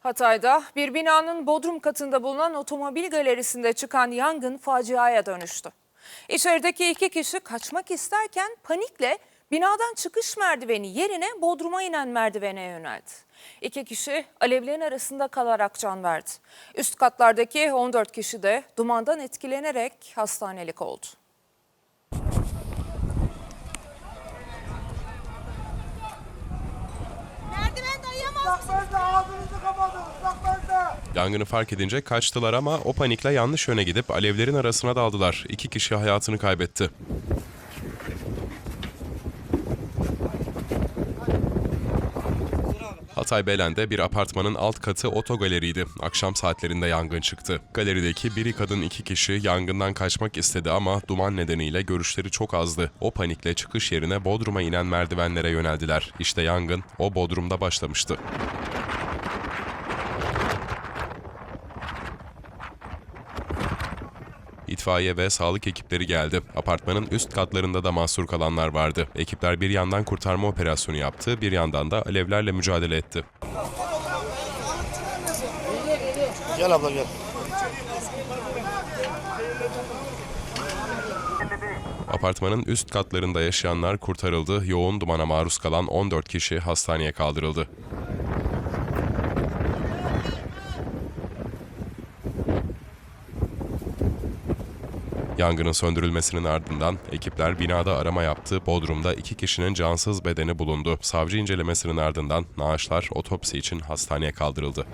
Hatay'da bir binanın bodrum katında bulunan otomobil galerisinde çıkan yangın faciaya dönüştü. İçerideki iki kişi kaçmak isterken panikle binadan çıkış merdiveni yerine bodruma inen merdivene yöneldi. İki kişi alevlerin arasında kalarak can verdi. Üst katlardaki 14 kişi de dumandan etkilenerek hastanelik oldu. Yangını fark edince kaçtılar ama o panikle yanlış yöne gidip alevlerin arasına daldılar. İki kişi hayatını kaybetti. Hatay Belen'de bir apartmanın alt katı otogaleriydi. Akşam saatlerinde yangın çıktı. Galerideki biri kadın iki kişi yangından kaçmak istedi ama duman nedeniyle görüşleri çok azdı. O panikle çıkış yerine Bodrum'a inen merdivenlere yöneldiler. İşte yangın o Bodrum'da başlamıştı. İtfaiye ve sağlık ekipleri geldi. Apartmanın üst katlarında da mahsur kalanlar vardı. Ekipler bir yandan kurtarma operasyonu yaptı, bir yandan da alevlerle mücadele etti. Gel abla gel. Apartmanın üst katlarında yaşayanlar kurtarıldı. Yoğun dumana maruz kalan 14 kişi hastaneye kaldırıldı. Yangının söndürülmesinin ardından ekipler binada arama yaptı. Bodrum'da iki kişinin cansız bedeni bulundu. Savcı incelemesinin ardından naaşlar otopsi için hastaneye kaldırıldı.